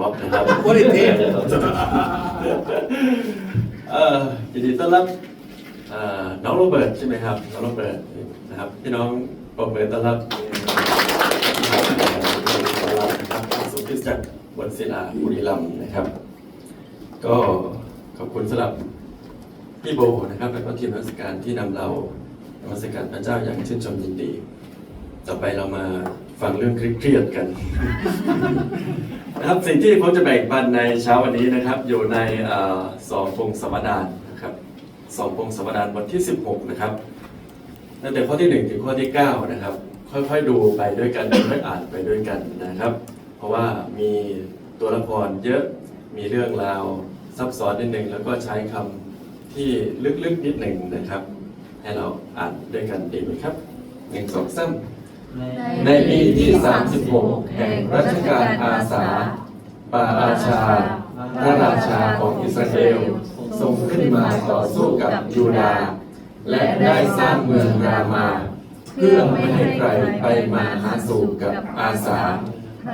บ๊อบนะครับ What it is เอ่อยินดีต้อนรับเอ่อน้องโรเบิร์ตใช่ไหมครับน้องโรเบิร์ตนะครับพี่น้องปรบมือต้อนรับต้อนรับนะครับสุพิจักรบนศิลาบุรีรัมย์นะครับ ก็ขอบคุณสำหรับพี่โบนะครับและก็ทีมนักการที่นำเรานมัสการพระเจ้าอย่างชื่นชมยินดี ต่อไปเรามา ฟังเรื่องเครียดกัน นะครับสิ่งที่ผมจะแบ่งปันในเช้าวันนี้นะครับ อยู่ในอ่อสองพงศาวดารนะครับสองพงศาวดารบทที่ 16 นะครับตั้งแต่ข้อที่ 1 ถึงข้อที่ 9 นะครับ ค่อยๆดูไปด้วยกันค่อยๆอ่านไปด้วยกันนะครับ เพราะว่ามีตัวละครเยอะมีเรื่องราวซับซ้อนนิดหนึ่งแล้วก็ใช้คำที่ลึกๆนิดหนึ่งนะครับ ให้เราอ่านด้วยกันดีไหมครับหนึ่งสองสาม ในปีที่ 36 แห่งรัชกาลอาสาปาอาชา พระราชาของอิสราเอลทรงขึ้นมาต่อสู้กับยูดาห์และได้สร้างเมืองรามา เพื่อไม่ให้ใครไปมาหาสู่กับอาสา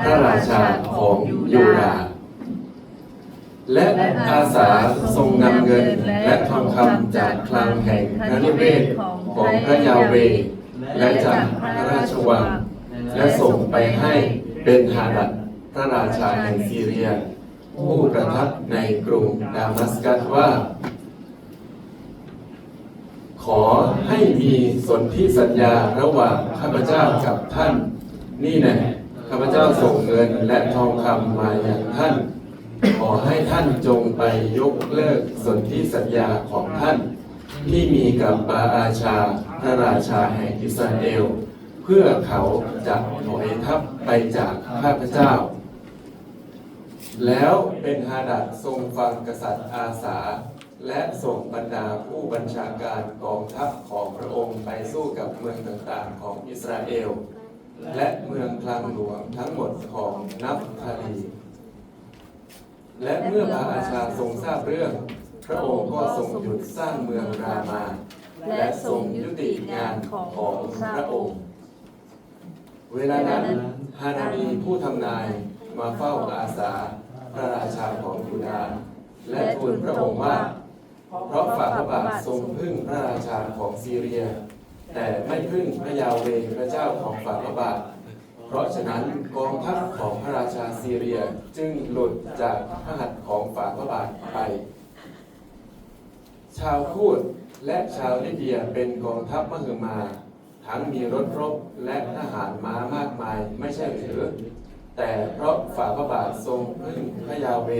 พระราชาของยูดาห์และอาสาทรงนำเงินและทองคำจากคลังแห่งพระนิเวศของพระยาเว และจากพระราชวัง และส่งไปให้เป็นฮาดัดพระราชาแห่งซีเรีย ผู้ประทับในกรุงดามัสกัสว่า ขอให้มีสนธิสัญญาระหว่างข้าพเจ้ากับท่าน นี่แน่ข้าพเจ้าส่งเงินและทองคำมาอย่างท่าน ขอให้ท่านจงไปยกเลิกสนธิสัญญาของท่าน ที่มีกับบาอาชาพระราชาแห่งอิสราเอล เพื่อเขาจะถอยทัพไปจากข้าพเจ้า แล้วเป็นฮาดัดทรงฟังกษัตริย์อาสา และส่งบรรดาผู้บัญชาการกองทัพของพระองค์ไปสู้กับเมืองต่างๆของอิสราเอล และเมืองคลังหลวงทั้งหมดของนับทาลีและเมื่อบาอาชาทรงทราบเรื่อง ระองค์ก็ทรงหยุดสร้างเมืองรามา และทรงยุติงานของพระองค์ เวลานั้นฮานานีผู้ทำนายมาเฝ้าอาสาพระราชาของยูดาห์และทูลพระองค์ว่า เพราะฝ่าพระบาททรงพึ่งพระราชาของซีเรีย แต่ไม่พึ่งพระยาเวพระเจ้าของฝ่าพระบาท เพราะฉะนั้นกองทัพของพระราชาซีเรียจึงหลุดจากพระหัตถ์ของฝ่าพระบาทไป ชาวพูดและชาวลิเดียเป็นกองทัพมหึมา ทั้งมีรถรบและทหารม้ามากมายไม่ใช่หรือ แต่เพราะฝ่าพระบาททรงพึ่งพระยาเว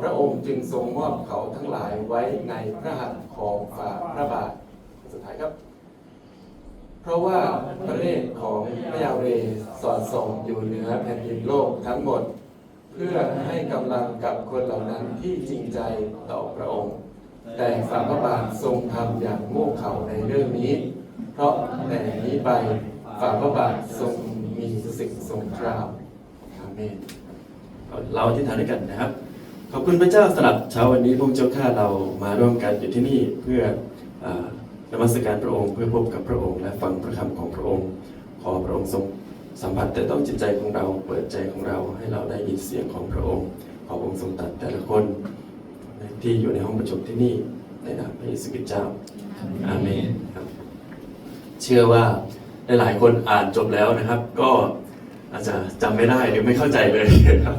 พระองค์จึงทรงมอบเขาทั้งหลายไว้ในพระหัตถ์ของฝ่าพระบาทสุดท้ายครับ เพราะว่าพระเนตรของพระยาเวสอดส่องอยู่เหนือแผ่นดินโลกทั้งหมด เพื่อให้กำลังกับคนเหล่านั้นที่จริงใจต่อพระองค์ แต่ฝ่าพระบาททรงทำอย่างโง่เขลาในเรื่องนี้ เพราะแต่นี้ไปฝ่าพระบาททรงมีสิ่งทรงคราวอาเมนเราที่ฐานด้วยกันนะครับ ขอบคุณพระเจ้าสำหรับเช้าวันนี้พระเจ้าข้าเรามาร่วมกันอยู่ที่นี่เพื่อเอ่อนมัสการพระองค์เพื่อพบกับพระองค์ และฟังพระคำของพระองค์ ขอพระองค์ทรงสัมผัสแต่ต้องจิตใจของเราเปิดใจของเราให้เราได้ยินเสียงของพระองค์ ขอพระองค์ทรงตัดแต่ละคน ที่อยู่ในห้องประชุมที่นี่ในนามพระเยซูคริสต์เจ้าอาเมนครับ เชื่อว่าหลายๆคนอ่านจบแล้วนะครับ ก็อาจจะจำไม่ได้หรือไม่เข้าใจเลยนะครับ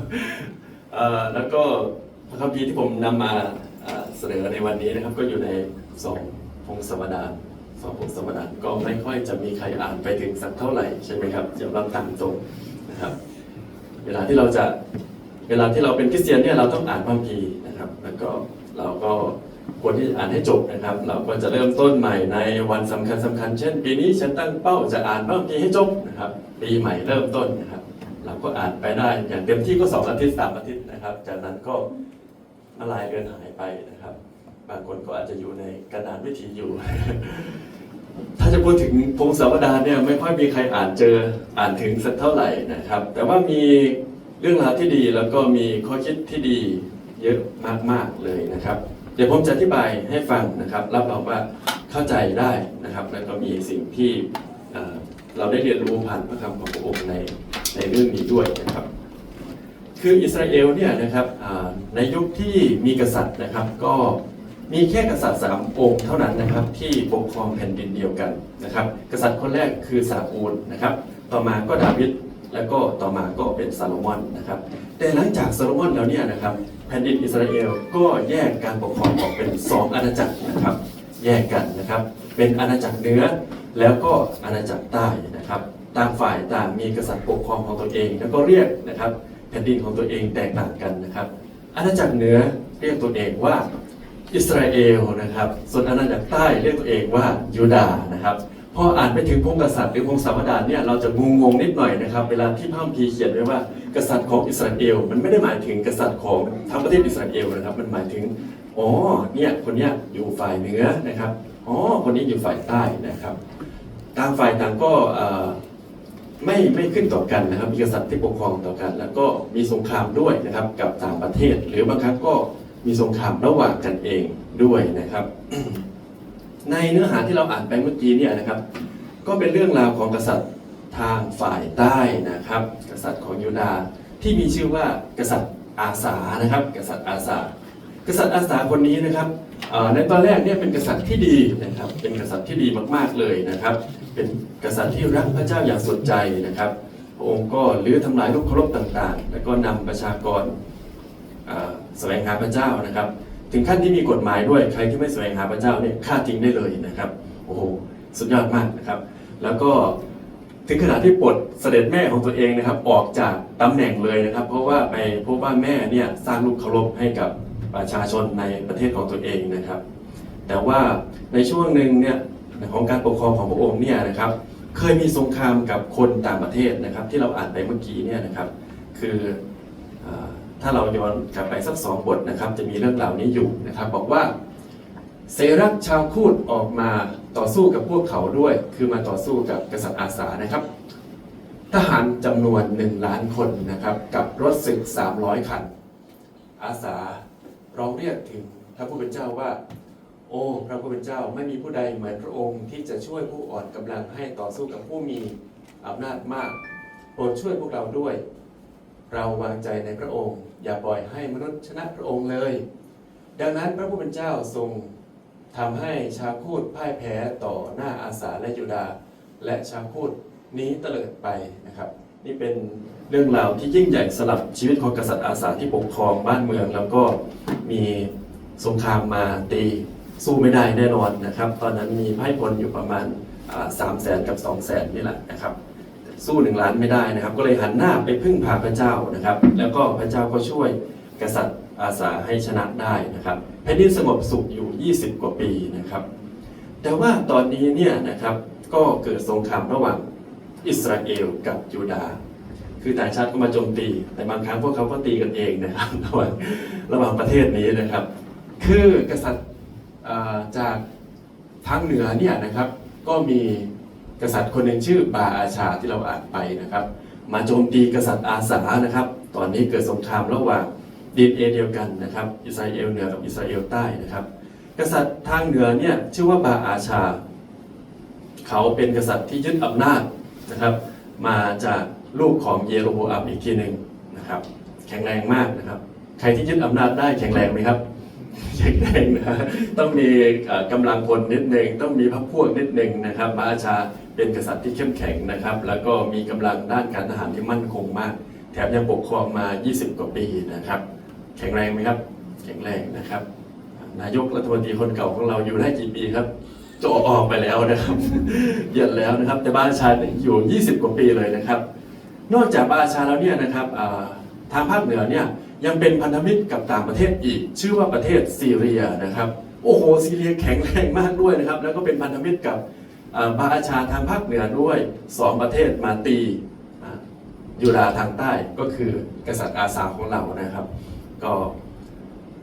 เอ่อแล้วก็พระคัมภีร์ที่ผมนำมาเอ่อเสนอในวันนี้นะครับ ก็อยู่ในสองพงศาวดารสองพงศาวดารก็ไม่ค่อยจะมีใครอ่านไปถึงสักเท่าไหร่ใช่ไหมครับยอมรับตามตรงนะครับ เวลาที่เราจะเวลาที่เราเป็นคริสเตียนเนี่ยเราต้องอ่านพระคัมภีร์นะครับ แล้วก็เราก็ควรที่จะอ่านให้จบนะครับ เราก็จะเริ่มต้นใหม่ในวันสำคัญสำคัญ เช่น ปีนี้ฉันตั้งเป้าจะอ่านพระคัมภีร์ให้จบนะครับ ปีใหม่เริ่มต้นนะครับ เราก็อ่านไปได้อย่างเต็มที่ก็สองอาทิตย์สามอาทิตย์นะครับ จากนั้นก็มาลายเดือนหายไปนะครับ บางคนก็อาจจะอยู่ในกระดานวิธีอยู่ ถ้าจะพูดถึงพงศาวดารเนี่ยไม่ค่อยมีใครอ่านเจออ่านถึงสักเท่าไหร่นะครับ แต่ว่ามีเรื่องราวที่ดีแล้วก็มีข้อคิดที่ดี เยอะมากๆเลยนะครับ เดี๋ยวผมจะอธิบายให้ฟังนะครับ รับรองว่าเข้าใจได้นะครับ แล้วก็มีสิ่งที่เราได้เรียนรู้ผ่านพระคำของพระองค์ในในเรื่องนี้ด้วยนะครับ คืออิสราเอลเนี่ยนะครับในยุคที่มีกษัตริย์นะครับ ก็มีแค่กษัตริย์สามองค์เท่านั้นนะครับ ที่ปกครองแผ่นดินเดียวกันนะครับ กษัตริย์คนแรกคือซาอูลนะครับ ต่อมาก็ดาวิดแล้วก็ต่อมาก็เป็นซาโลมอนนะครับ แต่หลังจากซาโลมอนแล้วเนี่ยนะครับ แผ่นดินอิสราเอลก็แยกการปกครองออกเป็นสองอาณาจักรนะครับ แยกกันนะครับ เป็นอาณาจักรเหนือแล้วก็อาณาจักรใต้นะครับ ต่างฝ่ายต่างมีกษัตริย์ปกครองของตัวเอง แล้วก็เรียกนะครับแผ่นดินของตัวเองแตกต่างกันนะครับ อาณาจักรเหนือเรียกตัวเองว่าอิสราเอลนะครับ ส่วนอาณาจักรใต้เรียกตัวเองว่ายูดาห์นะครับ พออ่านไปถึงพงศ์กษัตริย์หรือพงศาวดารเนี่ยเราจะงงงนิดหน่อยนะครับ เวลาที่พระมภีเขียนไว้ว่ากษัตริย์ของอิสราเอล มันไม่ได้หมายถึงกษัตริย์ของทั้งประเทศอิสราเอลนะครับ มันหมายถึงอ๋อเนี่ยคนเนี้ยอยู่ฝ่ายเหนือนะครับอ๋อคนนี้อยู่ฝ่ายใต้นะครับต่างฝ่ายต่างก็ไม่ไม่ขึ้นต่อกันนะครับมีกษัตริย์ที่ปกครองต่อกัน แล้วก็มีสงครามด้วยนะครับกับต่างประเทศ หรือบางครั้งก็มีสงครามระหว่างกันเองด้วยนะครับ ในเนื้อหาที่เราอ่านไปเมื่อกี้เนี่ยนะครับ ก็เป็นเรื่องราวของกษัตริย์ทางฝ่ายใต้นะครับ กษัตริย์ของยูดาห์ที่มีชื่อว่ากษัตริย์อาสานะครับ กษัตริย์อาสากษัตริย์อาสาคนนี้นะครับในตอนแรกเนี่ยเป็นกษัตริย์ที่ดีนะครับ เป็นกษัตริย์ที่ดีมากๆเลยนะครับ เป็นกษัตริย์ที่รักพระเจ้าอย่างสุดใจนะครับพระองค์ก็ลื้อทำลายรูปเคารพต่างๆ แล้วก็นำประชากรแสวงหาพระเจ้านะครับ ถึงขั้นที่มีกฎหมายด้วยใครที่ไม่แสวงหาพระเจ้าเนี่ยฆ่าทิ้งได้เลยนะครับโอ้โหสุดยอดมากนะครับ แล้วก็ถึงขนาดที่ปลดเสด็จแม่ของตัวเองนะครับ ออกจากตำแหน่งเลยนะครับ เพราะว่าไปพบว่าแม่เนี่ยสร้างรูปเคารพให้กับประชาชนในประเทศของตัวเองนะครับ แต่ว่าในช่วงหนึ่งเนี่ยของการปกครองของพระองค์เนี่ยนะครับ เคยมีสงครามกับคนต่างประเทศนะครับ ที่เราอ่านไปเมื่อกี้เนี่ยนะครับ คืออ ถ้าเราย้อนกลับไปสักสองบทนะครับ จะมีเรื่องรานี้อยู่นะครับ บอกว่าเซรักชาวคูดออกมาต่อสู้กับพวกเขาด้วย คือมาต่อสู้กับกษัตริย์อาสานะครับ ทหารจำนวนหนึ่งล้านคนนะครับ กับรถศึก 300 คัน อาสาร้องเรียกถึงพระผู้เป็นเจ้าว่า โอ้พระผู้เป็นเจ้าไม่มีผู้ใดเหมือนพระองค์ที่จะช่วยผู้อ่อนกำลังให้ต่อสู้กับผู้มีอำนาจมากโปรดช่วยพวกเราด้วย เราวางใจในพระองค์ อย่าปล่อยให้มนุษย์ชนะพระองค์เลย ดังนั้นพระผู้เป็นเจ้าทรงทำให้ชาคูดพ่ายแพ้ต่อหน้าอาสาและยูดาห์และชาคูดนี้เตลิดไปนะครับ นี่เป็นเรื่องราวที่ยิ่งใหญ่สลับชีวิตของกษัตริย์อาสาที่ปกครองบ้านเมือง แล้วก็มีสงครามมาตีสู้ไม่ได้แน่นอนนะครับ ตอนนั้นมีไพ่พลอยู่ประมาณสามแสนกับสองแสนนี่แหละนะครับ สู้หนึ่งล้านไม่ได้นะครับ ก็เลยหันหน้าไปพึ่งพาพระเจ้านะครับ แล้วก็พระเจ้าก็ช่วยกษัตริย์อาสาให้ชนะได้นะครับแผ่นดินสงบสุขอยู่ 20 กว่าปีนะครับ แต่ว่าตอนนี้เนี่ยนะครับก็เกิดสงครามระหว่างอิสราเอลกับยูดาห์คือต่างชาติก็มาโจมตี แต่บางครั้งพวกเขาก็ตีกันเองนะครับระหว่างระหว่างประเทศนี้นะครับ คือกษัตริย์จากทางเหนือเนี่ยนะครับก็มี กษัตริย์คนหนึ่งชื่อบาอาชาที่เราอ่านไปนะครับ มาโจมตีกษัตริย์อาสานะครับ ตอนนี้เกิดสงครามระหว่างดินเอเดียวกันนะครับ อิสราเอลเหนือกับอิสราเอลใต้นะครับ กษัตริย์ทางเหนือเนี่ยชื่อว่าบาอาชา เขาเป็นกษัตริย์ที่ยึดอำนาจนะครับ มาจากลูกของเยโรโบอัมอีกทีหนึ่งนะครับ แข็งแรงมากนะครับ ใครที่ยึดอำนาจได้แข็งแรงไหมครับ แข็งแรงนะต้องมีเอ่อกำลังพลนิดหนึ่งต้องมีพรรคพวกนิดหนึ่งนะครับบาอาชาเป็นกษัตริย์ที่เข้มแข็งนะครับ แล้วก็มีกำลังด้านการทหารที่มั่นคงมาก แถมยังปกครองมา 20 กว่าปีนะครับ แข็งแรงไหมครับ แข็งแรงนะครับ นายกรัฐมนตรีคนเก่าของเราอยู่ได้กี่ปีครับโจออกไปแล้วนะครับเย็นแล้วนะครับ แต่บ้าอาชาเนี่ยอยู่ 20 กว่าปีเลยนะครับ นอกจากบ้าอาชาแล้วเนี่ยนะครับทางภาคเหนือเนี่ย ยังเป็นพันธมิตรกับต่างประเทศอีก ชื่อว่าประเทศซีเรียนะครับโอ้โหซีเรียแข็งแรงมากด้วยนะครับแล้วก็เป็นพันธมิตรกับอ่าบาอาชาทางภาคเหนือด้วยสองประเทศมาตีอ่ายูดาทางใต้ก็คือกษัตริย์อาสาของเรานะครับ ก็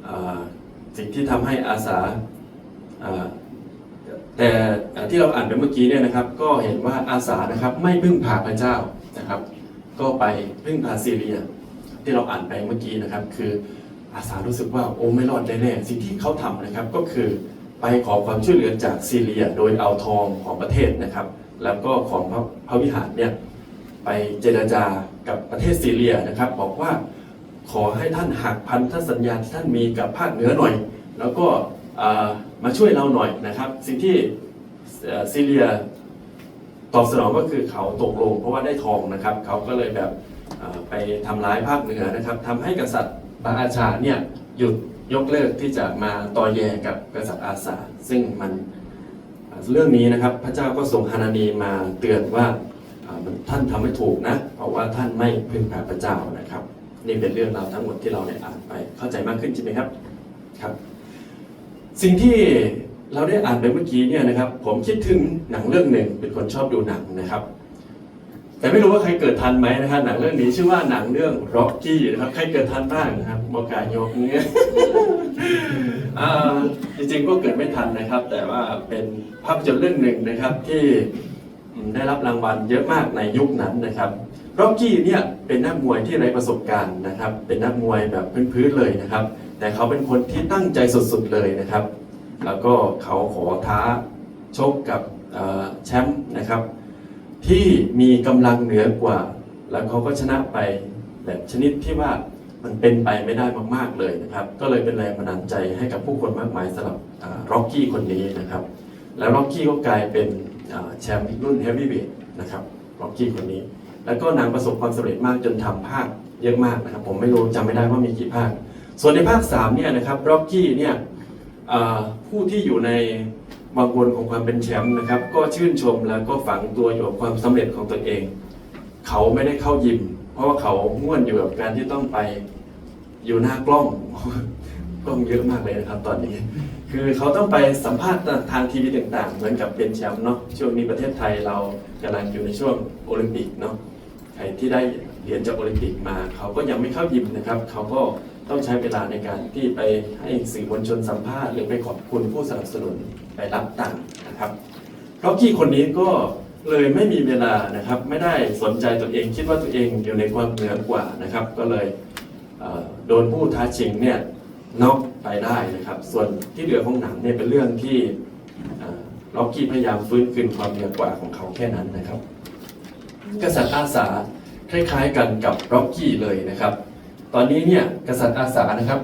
อ่าสิ่งที่ทำให้อาสาอ่าแต่ที่เราอ่านไปเมื่อกี้เนี่ยนะครับ ก็เห็นว่าอาสานะครับไม่พึ่งพาพระเจ้านะครับ ก็ไปพึ่งพาซีเรีย ที่เราอ่านไปเมื่อกี้นะครับ คืออาสารู้สึกว่าโอ้ไม่รอดแน่ๆสิ่งที่เขาทำนะครับก็คือไปขอความช่วยเหลือจากซีเรีย โดยเอาทองของประเทศนะครับ แล้วก็ของพระพระวิหารเนี่ยไปเจรจากับประเทศซีเรียนะครับ บอกว่าขอให้ท่านหักพันธสัญญาที่ท่านมีกับภาคเหนือหน่อย แล้วก็มาช่วยเราหน่อยนะครับ สิ่งที่ซีเรียตอบสนองก็คือเขาตกลงเพราะว่าได้ทองนะครับ เขาก็เลยแบบ ไปทำร้ายภาคเหนือนะครับทำให้กษัตริย์บางอาชาเนี่ยหยุดยกเลิกที่จะมาต่อแยกับกษัตริย์อาสา ซึ่งมันเรื่องนี้นะครับพระเจ้าก็ส่งฮานานีมาเตือนว่าอ่านท่านทำไม่ถูกนะ เพราะว่าท่านไม่พึ่งพาพระเจ้านะครับ นี่เป็นเรื่องราวทั้งหมดที่เราได้อ่านไปเข้าใจมากขึ้นใช่ไหมครับครับ สิ่งที่เราได้อ่านไปเมื่อกี้เนี่ยนะครับ ผมคิดถึงหนังเรื่องหนึ่งเป็นคนชอบดูหนังนะครับ แต่ไม่รู้ว่าใครเกิดทันไหมนะครับหนังเรื่องนี้ชื่อว่าหนังเรื่อง Rocky นะครับใครเกิดทันบ้างนะครับบอกกายกเนี่ยจริงๆก็เกิดไม่ทันนะครับ แต่ว่าเป็นภาพยนตร์เรื่องหนึ่งนะครับที่ได้รับรางวัลเยอะมากในยุคนั้นนะครับร็อกกี้เนี่ยเป็นนักมวยที่ไร้ประสบการณ์นะครับ เป็นนักมวยแบบพื้นๆเลยนะครับ แต่เขาเป็นคนที่ตั้งใจสุดๆเลยนะครับ แล้วก็เขาขอท้าชกกับแชมป์นะครับ ที่มีกำลังเหนือกว่า แล้วเขาก็ชนะไปแบบชนิดที่ว่ามันเป็นไปไม่ได้มาก ๆเลยนะครับ ก็เลยเป็นแรงบันดาลใจให้กับผู้คนมากมายสำหรับร็อกกี้คนนี้นะครับ แล้วร็อกกี้ก็กลายเป็นแชมป์รุ่นเฮฟวีเวทนะครับร็อกกี้คนนี้ แล้วก็นางประสบความสำเร็จมากจนทำภาคเยอะมากนะครับ ผมไม่รู้จำไม่ได้ว่ามีกี่ภาค ส่วนในภาค3เนี่ยนะครับร็อกกี้เนี่ยผู้ที่อยู่ใน วังวนของความเป็นแชมป์นะครับ ก็ชื่นชมแล้วก็ฝังตัวอยู่กับความสำเร็จของตนเอง เขาไม่ได้เข้ายิม เพราะว่าเขาง่วนอยู่กับการที่ต้องไปอยู่หน้ากล้องกล้องเยอะมากเลยนะครับ ตอนนี้ คือเขาต้องไปสัมภาษณ์ทางทีวีต่าง ๆ เหมือนกับเป็นแชมป์เนาะช่วงนี้ประเทศไทยเรากำลังอยู่ในช่วงโอลิมปิกเนาะใครที่ได้เหรียญจากโอลิมปิกมา เขาก็ยังไม่เข้ายิมนะครับ เขาก็ต้องใช้เวลาในการที่ไปให้สื่อมวลชนสัมภาษณ์หรือไปขอบคุณผู้สนับสนุน ไปรับตังค์นะครับร็อกกี้คนนี้ก็เลยไม่มีเวลานะครับ ไม่ได้สนใจตัวเองคิดว่าตัวเองอยู่ในความเหนือกว่านะครับ ก็เลยเโดนผู้ท้าชิงเนี่ยน็อกไปได้นะครับ ส่วนที่เหลือของหนังเนี่ยเป็นเรื่องที่ร็อกกี้พยายามฟื้นคืนความเหนือกว่าของเขาแค่นั้นนะครับ กษัตริย์อาสาคล้ายๆกันกับร็อกกี้เลยนะครับ ตอนนี้เนี่ยกษัตริย์อาสานะครับ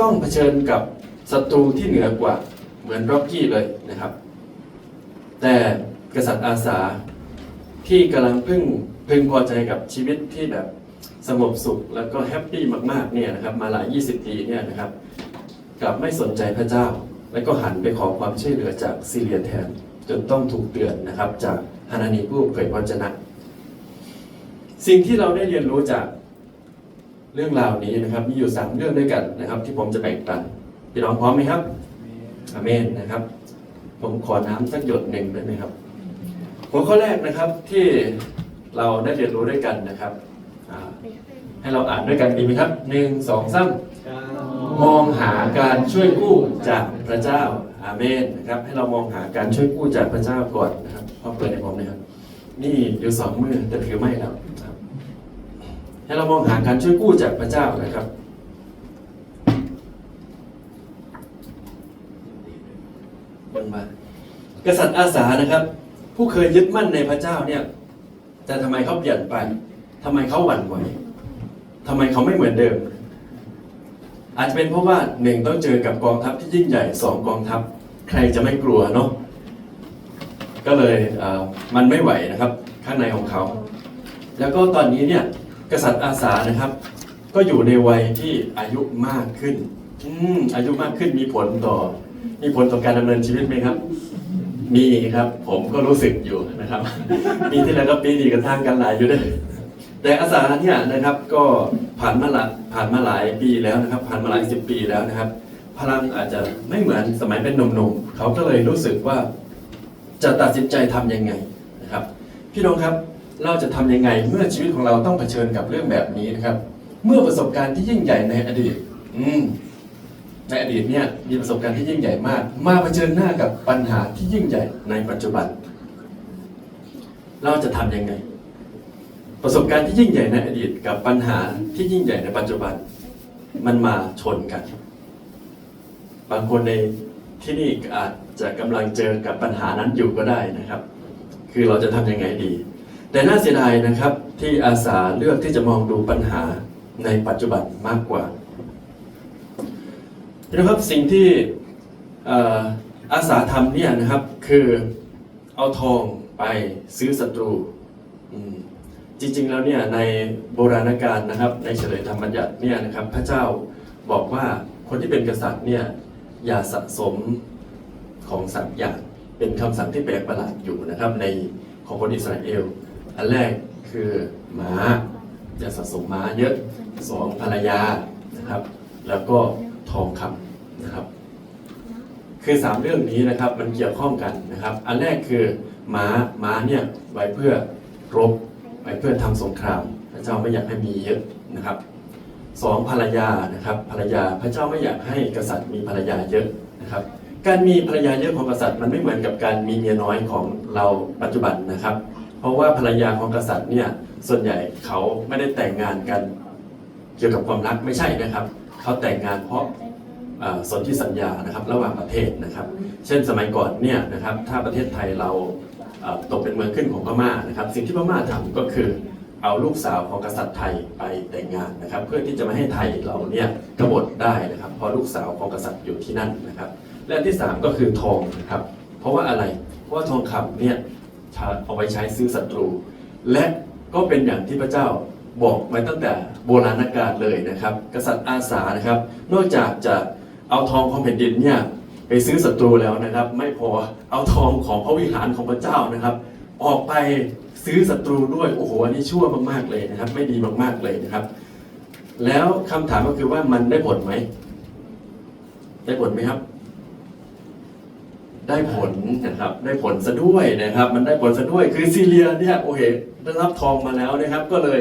ต้องเผชิญกับศัตรูที่เหนือกว่า มือนร็อกกี้เลยนะครับ แต่กษัตริย์อาสาที่กำลังพึ่งพึงพอใจกับชีวิตที่แบบสงบสุขแล้วก็แฮปปี้มากๆเนี่ยนะครับมาหลาย 20 ปีเนี่ยนะครับกลับไม่สนใจพระเจ้า แล้วก็หันไปขอความช่วยเหลือจากซีเรียแทน จนต้องถูกเตือนนะครับ จากฮานานีผู้เผยพระชนะ สิ่งที่เราได้เรียนรู้จากเรื่องราวนี้นะครับ มีอยู่ 3 เรื่องด้วยกันนะครับ ที่ผมจะแบ่งปันพี่น้องพร้อมไหมครับ อาเมนนะครับ ผมขอน้ำสักหยดหนึ่งได้ไหมครับหัวข้อแรกนะครับที่เราได้เรียนรู้ด้วยกันนะครับอ่าให้เราอ่านด้วยกันดีไหมครับหนึ่งสองสามมองหาการช่วยกู้จากพระเจ้าอาเมนนะครับ ให้เรามองหาการช่วยกู้จากพระเจ้าก่อนนะครับพอเปิดให้ผมนะครับ นี่อยู่สองมือแต่ถือไม่แล้วครับให้เรามองหาการช่วยกู้จากพระเจ้านะครับ บนมา กษัตริย์อาสานะครับ ผู้เคยยึดมั่นในพระเจ้าเนี่ย แต่ทำไมเขาเปลี่ยนไปทำไมเขาหวั่นไหวทำไมเขาไม่เหมือนเดิม อาจจะเป็นเพราะว่าหนึ่งต้องเจอกับกองทัพที่ยิ่งใหญ่สองกองทัพ ใครจะไม่กลัวเนาะก็เลยเมันไม่ไหวนะครับข้างในของเขา แล้วก็ตอนนี้เนี่ยกษัตริย์อาสานะครับ ก็อยู่ในวัยที่อายุมากขึ้นอือายุมากขึ้นมีผลต่อ มีผลต่อการดำเนินชีวิตไหมครับ มีครับ ผมก็รู้สึกอยู่นะครับปีที่แล้วก็ปีนี้กันทางกันหลายอยู่ด้วยแต่อาสาเนี่ยนะครับก็ผ่านมาหลายผ่านมาหลายปีแล้วนะครับ ผ่านมาหลายสิบปีแล้วนะครับ พลังอาจจะไม่เหมือนสมัยเป็นหนุ่มๆเขาก็เลยรู้สึกว่าจะตัดสินใจทำยังไงนะครับ พี่น้องครับเราจะทำยังไงเมื่อชีวิตของเราต้องเผชิญกับเรื่องแบบนี้นะครับ เมื่อประสบการณ์ที่ยิ่งใหญ่ในอดีต อืม ในอดีตเนี่ยมีประสบการณ์ที่ยิ่งใหญ่มาก มาเผชิญหน้ากับปัญหาที่ยิ่งใหญ่ในปัจจุบัน เราจะทำยังไง ประสบการณ์ที่ยิ่งใหญ่ในอดีตกับปัญหาที่ยิ่งใหญ่ในปัจจุบัน มันมาชนกัน บางคนในที่นี่อาจจะกำลังเจอกับปัญหานั้นอยู่ก็ได้นะครับ คือเราจะทำยังไงดี แต่น่าเสียดายนะครับที่อาสาเลือกที่จะมองดูปัญหาในปัจจุบันมากกว่า นะครับสิ่งที่อาสาทำเนี่ยนะครับคือเอาทองไปซื้อศัตรูจริงๆแล้วเนี่ยในโบราณกาลนะครับ ในเฉลยธรรมบัญญัติเนี่ยนะครับพระเจ้าบอกว่าคนที่เป็นกษัตริย์เนี่ยอย่าสะสมของสัตว์อย่างเป็นคำสั่งที่แปลกประหลาดอยู่นะครับในของคนอิสราเอล อันแรกคือม้าอย่าสะสมม้าเยอะสองภรรยานะครับ แล้วก็ ทองคำนะครับ คือสามเรื่องนี้นะครับมันเกี่ยวข้องกันนะครับ อันแรกคือม้าม้าเนี่ยไว้เพื่อรบไว้เพื่อทำสงคราม พระเจ้าไม่อยากให้มีเยอะนะครับสองภรรยานะครับภรรยาพระเจ้าไม่อยากให้กษัตริย์มีภรรยาเยอะนะครับ การมีภรรยาเยอะของกษัตริย์มันไม่เหมือนกับการมีเมียน้อยของเราปัจจุบันนะครับ เพราะว่าภรรยาของกษัตริย์เนี่ยส่วนใหญ่เขาไม่ได้แต่งงานกัน เกี่ยวกับความรักไม่ใช่นะครับ เขาแต่งงานเพราะสนธิสัญญานะครับระหว่างประเทศนะครับ เช่นสมัยก่อนเนี่ยนะครับถ้าประเทศไทยเราตกเป็นเมืองขึ้นของพม่านะครับ สิ่งที่พม่าทำก็คือเอาลูกสาวของกษัตริย์ไทยไปแต่งงานนะครับ เพื่อที่จะไม่ให้ไทยเราเนี่ยกบฏได้นะครับเพราะลูกสาวของกษัตริย์อยู่ที่นั่นนะครับ และอันที่สามก็คือทองนะครับเพราะว่าอะไรเพราะว่าทองคำเนี่ยเอาไว้ใช้ซื้อศัตรู และก็เป็นอย่างที่พระเจ้า บอกไว้ตั้งแต่โบราณกาลเลยนะครับ กษัตริย์อาสานะครับ นอกจากจะเอาทองของแผ่นดินเนี่ยไปซื้อศัตรูแล้วนะครับ ไม่พอเอาทองของพระวิหารของพระเจ้านะครับ ออกไปซื้อศัตรูด้วยโอ้โหอันนี้ชั่วมากๆเลยนะครับ ไม่ดีมากๆเลยนะครับ แล้วคำถามก็คือว่ามันได้ผลไหมได้ผลไหมครับ ได้ผลนะครับ ได้ผลซะด้วยนะครับ มันได้ผลซะด้วยคือซีเรียเนี่ยโอเคได้รับทองมาแล้วนะครับ ก็เลย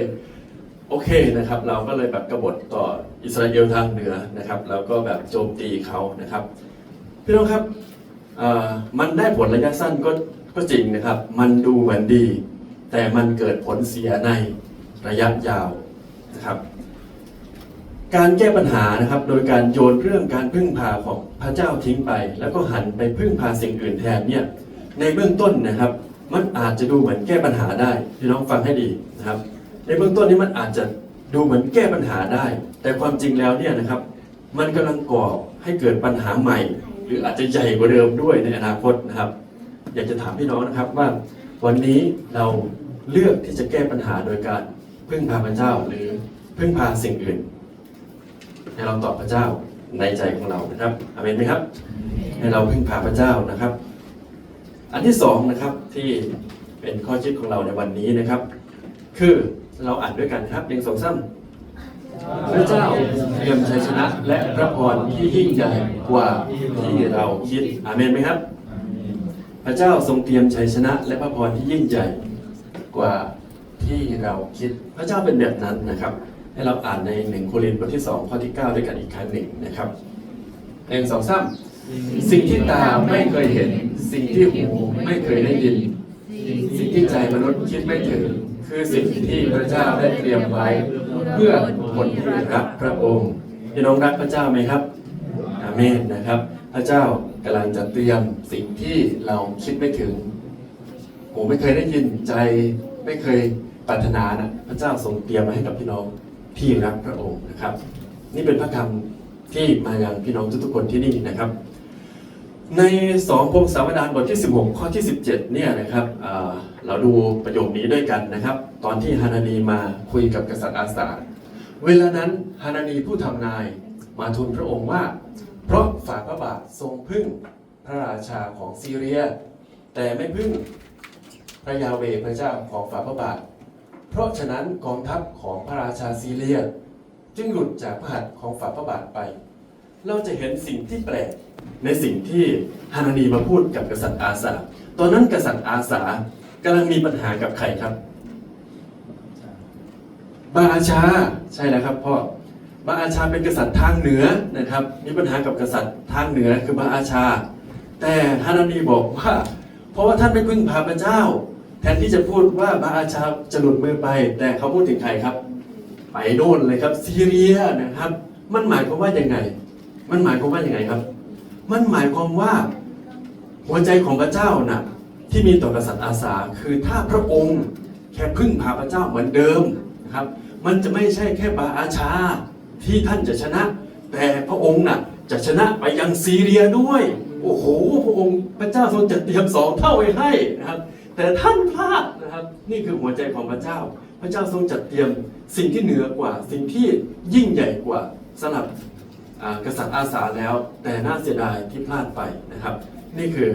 โอเคนะครับ เราก็เลยแบบกบฏต่ออิสราเอลทางเหนือนะครับแล้วก็แบบโจมตีเขานะครับพี่น้องครับมันได้ผลระยะสั้นก็ก็จริงนะครับ มันดูเหมือนดี แต่มันเกิดผลเสียในระยะยาวนะครับ การแก้ปัญหานะครับ โดยการโยนเรื่องการพึ่งพาของพระเจ้าทิ้งไป แล้วก็หันไปพึ่งพาสิ่งอื่นแทนเนี่ยในเบื้องต้นนะครับ มันอาจจะดูเหมือนแก้ปัญหาได้พี่น้องฟังให้ดีนะครับ ในเบื้องต้นนี้มันอาจจะดูเหมือนแก้ปัญหาได้ แต่ความจริงแล้วเนี่ยนะครับมันกำลังก่อให้เกิดปัญหาใหม่ หรืออาจจะใหญ่กว่าเดิมด้วยในอนาคตนะครับ อยากจะถามพี่น้องนะครับว่าวันนี้เราเลือกที่จะแก้ปัญหาโดยการพึ่งพาพระเจ้าหรือพึ่งพาสิ่งอื่นให้เราตอบพระเจ้าในใจของเรานะครับอเมนไหมครับ ให้เราพึ่งพาพระเจ้านะครับ อันที่สองนะครับที่เป็นข้อคิดของเราในวันนี้นะครับ คือ เราอ่านด้วยกันครับหนึ่งสองสามพระเจ้าเตรียมชัยชนะและพระพรที่ยิ่งใหญ่กว่าที่เราคิดอาเมนไหมครับ พระเจ้าทรงเตรียมชัยชนะและพระพรที่ยิ่งใหญ่กว่าที่เราคิด พระเจ้าเป็นแบบนั้นนะครับ ให้เราอ่านในหนึ่งโครินธ์บทที่สองข้อที่เก้าด้วยกันอีกครั้งหนึ่งนะครับหนึ่งสองสามสิ่งที่ตาไม่เคยเห็น สิ่งที่หูไม่เคยได้ยิน สิ่งที่ใจมนุษย์คิดไม่ถึง คือสิ่งที่พระเจ้าได้เตรียมไว้เพื่อคนที่รักพระองค์พี่น้องรักพระเจ้าไหมครับอาเมนนะครับ พระเจ้ากำลังจะเตรียมสิ่งที่เราคิดไม่ถึงผมไม่เคยได้ยินใจไม่เคยปรารถนานะพระเจ้าทรงเตรียมมาให้กับพี่น้องที่รักพระองค์นะครับ นี่เป็นพระคำที่มาอยังพี่น้องทุกๆคนที่นี่นะครับ ในสองพงศาวดารบทที่ 16 ข้อที่ 17 เนี่ยนะครับเราดูประโยคนี้ด้วยกันนะครับ ตอนที่ฮานานีมาคุยกับกษัตริย์อาสาเวลานั้นฮานานีผู้ทำนายมาทูลพระองค์ว่า เพราะฝ่าพระบาททรงพึ่งพระราชาของซีเรีย แต่ไม่พึ่งพระยาเวพระเจ้าของฝ่าพระบาท เพราะฉะนั้นกองทัพของพระราชาซีเรีย จึงหลุดจากพระหัตถ์ของฝ่าพระบาทไป เราจะเห็นสิ่งที่แปลก ในสิ่งที่ฮานานีมาพูดกับกษัตริย์อาสา ตอนนั้นกษัตริย์อาสากำลังมีปัญหากับใครครับ บาอาชาใช่แล้วครับพ่อบาอาชาเป็นกษัตริย์ทางเหนือนะครับ มีปัญหากับกษัตริย์ทางเหนือคือบาอาชา แต่ฮานานีบอกว่า เพราะว่าท่านไม่พึ่งพาพระเจ้า แทนที่จะพูดว่าบาอาชาจะหลุดมือไป แต่เขาพูดถึงใครครับ ไปโน่นเลยครับซีเรียนะครับ มันหมายความว่ายังไง มันหมายความว่ายังไงครับ มันหมายความว่าหัวใจของพระเจ้าน่ะที่มีต่อกษัตริย์อาสา คือถ้าพระองค์แค่พึ่งพาพระเจ้าเหมือนเดิมนะครับ มันจะไม่ใช่แค่บาอาชาที่ท่านจะชนะ แต่พระองค์น่ะจะชนะไปยังซีเรียด้วย โอ้โหพระองค์พระเจ้าทรงจัดเตรียมสองเท่าไว้ให้นะครับ แต่ท่านพลาดนะครับ นี่คือหัวใจของพระเจ้า พระเจ้าทรงจัดเตรียมสิ่งที่เหนือกว่า สิ่งที่ยิ่งใหญ่กว่าสำหรับ กษัตริย์อาสาแล้ว แต่น่าเสียดายที่พลาดไปนะครับ นี่คือ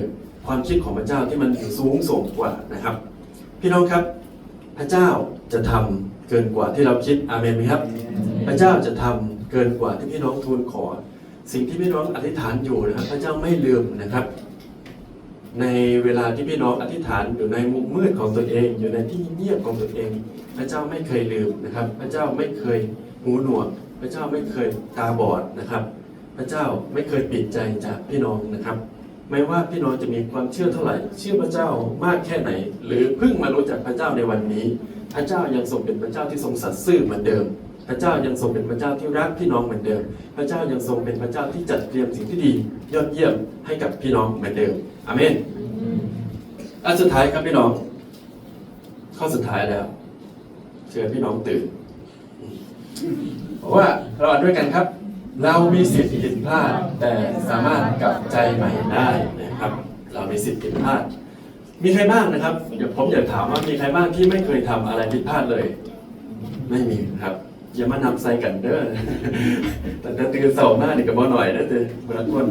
ความคิดของพระเจ้าที่มันสูงส่งกว่านะครับ พี่น้องครับ พระเจ้าจะทำเกินกว่าที่เราคิดอาเมนไหมครับ พระเจ้าจะทำเกินกว่าที่พี่น้องทูลขอ สิ่งที่พี่น้องอธิษฐานอยู่นะครับ พระเจ้าไม่ลืมนะครับ ในเวลาที่พี่น้องอธิษฐานอยู่ในมุมมืดของตัวเอง อยู่ในที่เงียบของตัวเอง พระเจ้าไม่เคยลืมนะครับ พระเจ้าไม่เคยหูหนวกพ ระเจ้าไม่เคยตาบอดนะครับ พระเจ้าไม่เคยปิดใจจากพี่น้องนะครับ ไม่ว่าพี่น้องจะมีความเชื่อเท่าไหร่ เชื่อพระเจ้ามากแค่ไหน หรือเพิ่งมารู้จักพระเจ้าในวันนี้ พระเจ้ายังทรงเป็นพระเจ้าที่ทรงสัตย์ซื่อเหมือนเดิม พระเจ้ายังทรงเป็นพระเจ้าที่รักพี่น้องเหมือนเดิม พระเจ้ายังทรงเป็นพระเจ้าที่จัดเตรียมสิ่งที่ดี ยอดเยี่ยมให้กับพี่น้องเหมือนเดิมอาเมนอันสุดท้ายครับพี่น้อง ข้อสุดท้ายแล้ว เชิญพี่น้องตื่น บอกว่าเราอ่านด้วยกันครับ เรามีสิทธิ์ผิดพลาด แต่สามารถกลับใจใหม่ได้นะครับ เรามีสิทธิ์ผิดพลาด มีใครบ้างนะครับเดี๋ยวผมอยากถามว่ามีใครบ้างที่ไม่เคยทำอะไรผิดพลาดเลย ไม่มีครับอย่ามานำใส่กันเด้อแต่ถ้าตื่นเสาร์หน้านี่ก็บ่หน่อยนะเด้อนคนละคน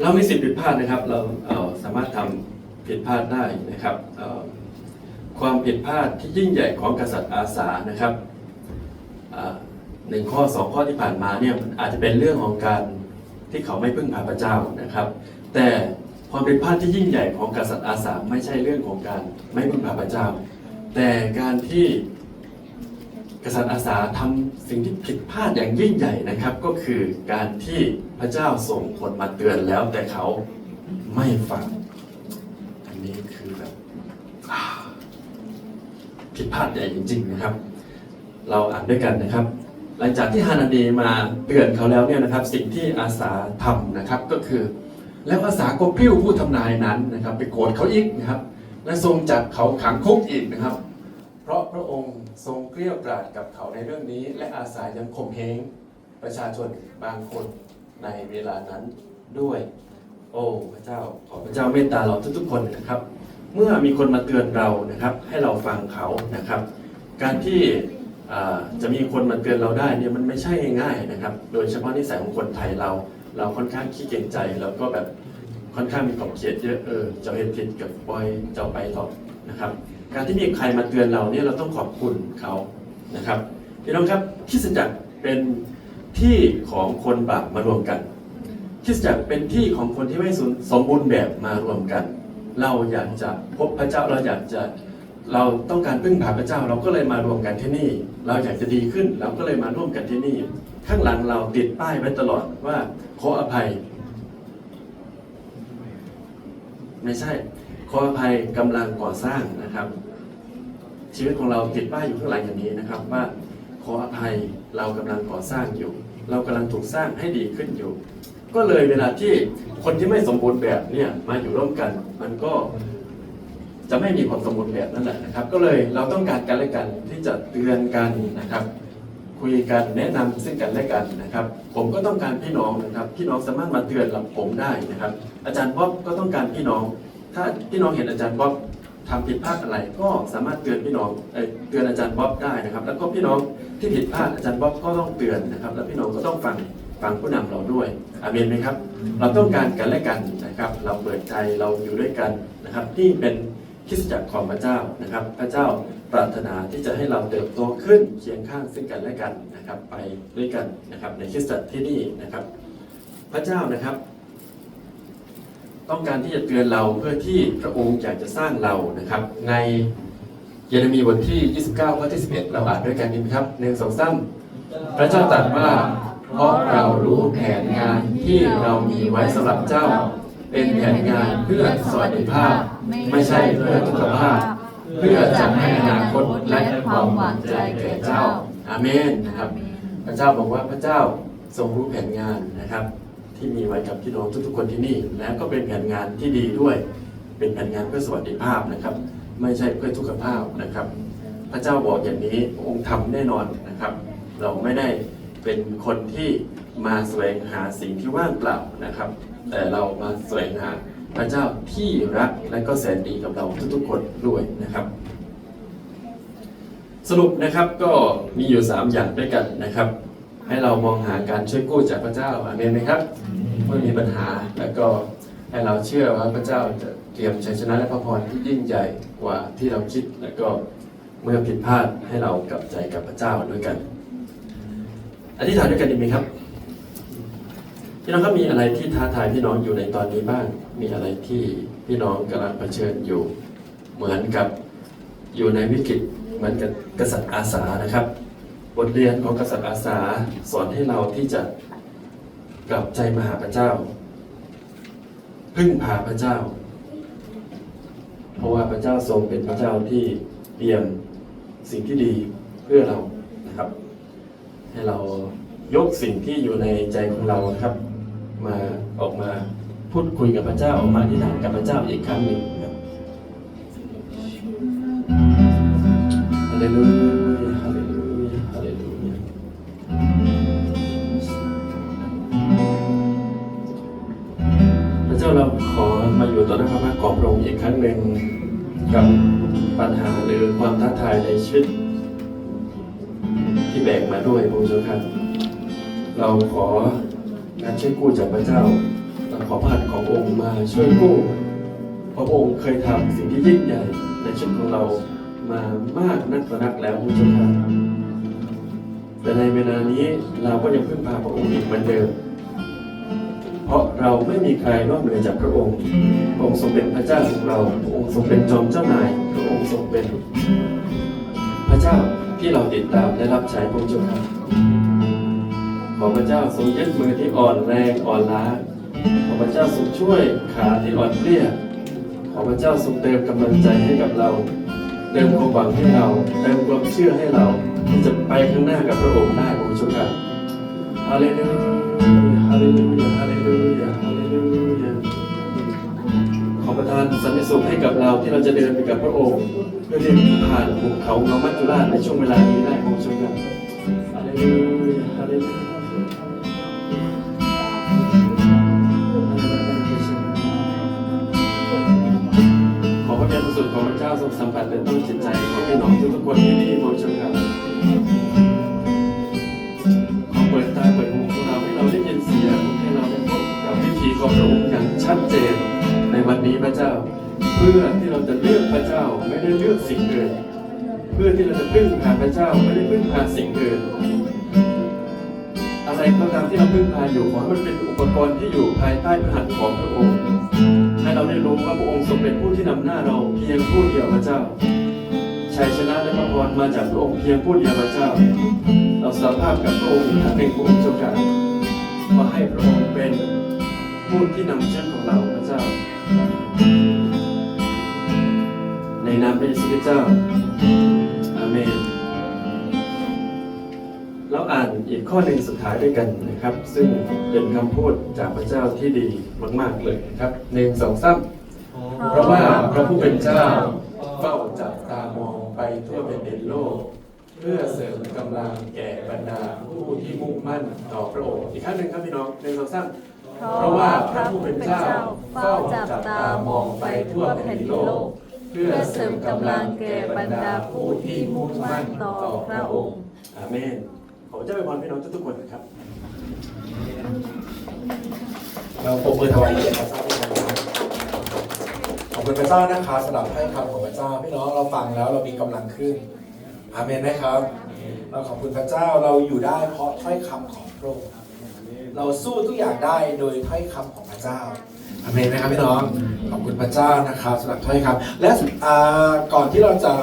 เรามีสิทธิ์ผิดพลาดนะครับ เราเอ่อสามารถทำผิดพลาดได้นะครับ ความผิดพลาดที่ยิ่งใหญ่ของกษัตริย์อาสานะครับ หนึ่งข้อสองข้อที่ผ่านมาเนี่ยมันอาจจะเป็นเรื่องของการที่เขาไม่พึ่งพาพระเจ้านะครับ แต่ความผิดพลาดที่ยิ่งใหญ่ของกษัตริย์อาสาไม่ใช่เรื่องของการไม่พึ่งพาพระเจ้า แต่การที่กษัตริย์อาสาทำสิ่งที่ผิดพลาดอย่างยิ่งใหญ่นะครับ ก็คือการที่พระเจ้าส่งคนมาเตือนแล้วแต่เขาไม่ฟังอันนี้คือแบบผิดพลาดใหญ่จริง ๆ นะครับ เราอ่านด้วยกันนะครับ หลังจากที่ฮานานีมาเตือนเขาแล้วเนี่ยนะครับ สิ่งที่อาสาทำนะครับก็คือ แล้วอาสาก็พิ้วผู้ทำนายนั้นนะครับ ไปโกรธเขาอีกนะครับ และทรงจับเขาขังคุกอีกนะครับ เพราะพระองค์ทรงเกลี้ยกล่อมกับเขาในเรื่องนี้ และอาสายังข่มเหงประชาชนบางคนในเวลานั้นด้วย โอ้พระเจ้าขอพระเจ้าเมตตาเราทุกๆคนนะครับ เมื่อมีคนมาเตือนเรานะครับ ให้เราฟังเขานะครับ การที่ จะมีคนมาเตือนเราได้เนี่ยมันไม่ใช่ง่ายๆนะครับ โดยเฉพาะนิสัยของคนไทยเรา เราค่อนข้างขี้เกรงใจแล้วก็แบบค่อนข้างมีขอบเขตเยอะเออเจะเห็นผิดกับปล่อยเจ้าไปต่อนะครับ การที่มีใครมาเตือนเราเนี่ยเราต้องขอบคุณเขานะครับพี่น้องครับคริสตจักรเป็นที่ของคนบาปมารวมกันคริสตจักรเป็นที่ของคนที่ไม่สมบูรณ์แบบมารวมกัน เราอยากจะพบพระเจ้าเราอยากจะ เราต้องการพึ่งพาพระเจ้า เราก็เลยมารวมกันที่นี่ เราอยากจะดีขึ้น เราก็เลยมาร่วมกันที่นี่ ข้างหลังเราติดป้ายไว้ตลอดว่าขออภัย ไม่ใช่ ขออภัยกำลังก่อสร้างนะครับ ชีวิตของเราติดป้ายอยู่ข้างหลังอย่างนี้นะครับ ว่าขออภัยเรากำลังก่อสร้างอยู่ เรากำลังถูกสร้างให้ดีขึ้นอยู่ ก็เลยเวลาที่คนที่ไม่สมบูรณ์แบบเนี่ยมาอยู่ร่วมกัน มันก็ จะไม่มีความสมบูรณ์แบบนั่นแหละนะครับ ก็เลยเราต้องการกันและกันที่จะเตือนกันนะครับ คุยกันแนะนำซึ่งกันและกันนะครับ ผมก็ต้องการพี่น้องนะครับ พี่น้องสามารถมาเตือนกับผมได้นะครับ อาจารย์บ๊อบก็ต้องการพี่น้อง ถ้าพี่น้องเห็นอาจารย์บ๊อบทำผิดพลาดอะไรก็สามารถเตือนพี่น้องเตือนอาจารย์บ๊อบได้นะครับ แล้วก็พี่น้องที่ผิดพลาดอาจารย์บ๊อบก็ต้องเตือนนะครับ แล้วพี่น้องก็ต้องฟังฟังผู้นำเราด้วยอาเมนไหมครับ เราต้องการกันและกันนะครับ เราเปิดใจเราอยู่ด้วยกันนะครับ ที่เป็น คริสตจักรของพระเจ้านะครับ พระเจ้าปรารถนาที่จะให้เราเติบโตขึ้นเคียงข้างซึ่งกันและกันนะครับไปด้วยกันนะครับในคริสตจักรที่นี่นะครับ พระเจ้านะครับ ต้องการที่จะเตือนเราเพื่อที่พระองค์อยากจะสร้างเรานะครับ ในเยเรมีบทที่ 29 ข้อที่ 11 เราอ่านด้วยกันดีไหมครับหนึ่งสองสามพระเจ้าตรัสว่าเพราะเรารู้แผนงานที่เรามีไว้สำหรับเจ้า เป็นแผนงานเพื่อสวัสดิภาพ ไม่ใช่เพื่อทุกขภาพ เพื่อจะให้อนาคตและความหวังใจแก่เจ้า อาเมนนะครับ พระเจ้าบอกว่าพระเจ้าทรงรู้แผนงานนะครับ ที่มีไว้กับพี่น้องทุกๆคนที่นี่ แล้วก็เป็นแผนงานที่ดีด้วย เป็นแผนงานเพื่อสวัสดิภาพนะครับ ไม่ใช่เพื่อทุกขภาพนะครับ พระเจ้าบอกอย่างนี้พระองค์ทำแน่นอนนะครับ เราไม่ได้เป็นคนที่มาแสวงหาสิ่งที่ว่างเปล่านะครับ แต่เรามาแสวงหา พระเจ้าที่รักและก็แสนดีกับเราทุกๆคนด้วยนะครับ สรุปนะครับก็มีอยู่ 3 อย่างด้วยกันนะครับ ให้เรามองหาการช่วยกู้จากพระเจ้าอาเมนไหมครับเมื่อมีปัญหาแล้วก็ให้เราเชื่อว่าพระเจ้าจะเตรียมชัยชนะและพระพรที่ยิ่งใหญ่กว่าที่เราคิดแล้วก็เมื่อผิดพลาดให้เรากลับใจกับพระเจ้าด้วยกันอธิษฐานด้วยกันดีไหมครับ พี่น้องครับมีอะไรที่ท้าทายพี่น้องอยู่ในตอนนี้บ้าง มีอะไรที่พี่น้องกำลังเผชิญอยู่ เหมือนกับอยู่ในวิกฤตเหมือนกับกษัตริย์อาสานะครับ บทเรียนของกษัตริย์อาสาสอนให้เราที่จะกลับใจมาหาพระเจ้า พึ่งพาพระเจ้า เพราะว่าพระเจ้าทรงเป็นพระเจ้าที่เตรียมสิ่งที่ดีเพื่อเรานะครับ ให้เรายกสิ่งที่อยู่ในใจของเรานะครับ มาออกมา พูดคุยกับพระเจ้าออกมาที่ฐานกับพระเจ้าอีกครั้งหนึ่งนะครับฮาเลลูยาฮาเลลูยาฮาเลลูยาพระเจ้าเราขอมาอยู่ต่อหน้าพระพักตร์ของพระองค์อีกครั้งหนึ่งกับปัญหาหรือความท้าทายในชีวิตที่แบกมาด้วยพระเจ้าครับ เราขอการช่วยกู้จากพระเจ้า เราขอพระหัตถ์ขององค์มาช่วยกู้เพราะองค์เคยทำสิ่งที่ยิ่งใหญ่ในชีวิตของเรามามากนักต่อนักแล้วพระองค์เจ้าครับแต่ในเวลานี้เราก็ยังพึ่งพาพระองค์อีกเหมือนเดิม เพราะเราไม่มีใครนอกเหนือจากพระองค์พระองค์ทรงเป็นพระเจ้าของเราพระองค์ทรงเป็นจอมเจ้านายพระองค์ทรงเป็น พระเจ้าที่เราติดตามและรับใช้พระองค์เจ้าครับขอพระเจ้าทรงยึดมือที่อ่อนแรงอ่อนล้า ขอพระเจ้าทรงช่วยขาที่อ่อนเปรี้ยขอพระเจ้าทรงเติมกำลังใจให้กับเรา เติมความหวังให้เรา เติมความเชื่อให้เราที่จะไปข้างหน้ากับพระองค์ได้พระองค์เจ้าครับฮาเลลูยาฮาเลลูยาฮาเลลูยาฮาเลลูยาขอประทานสันติสุขให้กับเราที่เราจะเดินไปกับพระองค์เพื่อที่ผ่านภูเขาเงามัจจุราชในช่วงเวลานี้ได้ของชมกันฮาเลลูยาฮาเลลูยา สุดของพระเจ้าทรงสัมผัสและต้องจิตใจของพี่น้องทุกคนที่นี่ของชมกันขอเปิดตาเปิดหูของเราให้เราได้ยินเสียงให้เราได้พบกับวิธีของพระองค์อย่างชัดเจนในวันนี้พระเจ้า เพื่อที่เราจะเลือกพระเจ้าไม่ได้เลือกสิ่งอื่นเพื่อที่เราจะพึ่งพาพระเจ้าไม่ได้พึ่งพาสิ่งอื่นอะไรก็ตามที่เราพึ่งพาอยู่ขอให้มันเป็นอุปกรณ์ที่อยู่ภายใต้พระหัตถ์ของพระองค์ เราได้รู้ว่าพระองค์ทรงเป็นผู้ที่นำหน้าเราเพียงผู้เดียวพระเจ้าชัยชนะและพระพรมาจากพระองค์เพียงผู้เดียวพระเจ้า เราสารภาพกับพระองค์อีกครั้งหนึ่งพระองค์เจ้าค่ะว่าให้พระองค์เป็นผู้ที่นำเชื้อของเราพระเจ้า ในนามพระเยซูคริสต์เจ้าอาเมน อ่านอีกข้อหนึ่งสุดท้ายด้วยกันนะครับ ซึ่งเป็นคำพูดจากพระเจ้าที่ดีมาก ๆเลยนะครับหนึ่งสองสามเพราะว่าพระผู้เป็นเจ้าเฝ้าจับตามองไปทั่วแผ่นดินโลก เพื่อเสริมกำลังแก่บรรดาผู้ที่มุ่งมั่นต่อพระองค์อีกครั้งหนึ่งครับพี่น้องหนึ่งสองสามเพราะว่าพระผู้เป็นเจ้าเฝ้าจับตามองไปทั่วแผ่นดินโลก เพื่อเสริมกำลังแก่บรรดาผู้ที่มุ่งมั่นต่อพระองค์อาเมน ขอพระเจ้าไปพรพี่น้องทุกๆคนนะครับเราปรบมือถวายเกียรติพระเจ้าด้วยนะครับขอบคุณพระเจ้านะครับสำหรับให้คำของพระเจ้าพี่น้องเราฟังแล้วเรามีกำลังขึ้น อาเมนไหมครับ เราขอบคุณพระเจ้าเราอยู่ได้เพราะถ้อยคำของพระองค์เราสู้ทุกอย่างได้โดยถ้อยคำของพระเจ้าอาเมนไหมครับพี่น้องขอบคุณพระเจ้านะครับสำหรับถ้อยคำและอ่าก่อนที่เราจะ